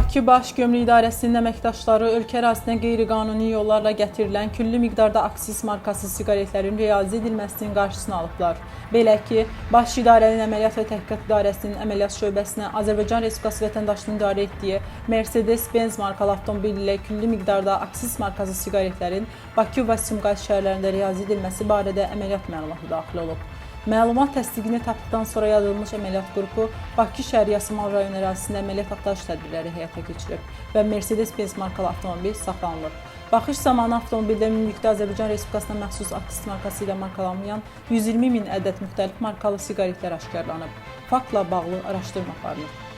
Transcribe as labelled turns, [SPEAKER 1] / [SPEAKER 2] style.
[SPEAKER 1] Bakı Baş Gömrük İdarəsinin əməkdaşları ölkə ərazisinə qeyri-qanuni yollarla gətirilən küllü miqdarda aksis markası siqaretlərin realizə edilməsinin qarşısını alıblar. Belə ki, Baş İdarənin Əməliyyat və Təhqiqat İdarəsinin əməliyyat şöbəsinə Azərbaycan Respublikası vətəndaşlığını idarə etdiyi Mercedes-Benz markalı avtomobil ilə küllü miqdarda aksis markası siqaretlərin Bakı və Sumqayıt şəhərlərində realizə edilməsi barədə əməliyyat məlumatı daxil olub. Məlumat təsdiqini tapdıqdan sonra yaradılmış əməliyyat qrupu Bakı şəhər Yasamal rayon ərazisində əməliyyat axtarış tədbirləri həyata keçirib və Mercedes-Benz markalı avtomobil saxlanılıb. Baxış zamanı avtomobildə ümumilikdə Azərbaycan Respublikasına məxsus aksis markası ilə markalanmayan 120 min ədəd müxtəlif markalı siqaretlər aşkarlanıb. Faktla bağlı araşdırma aparılır.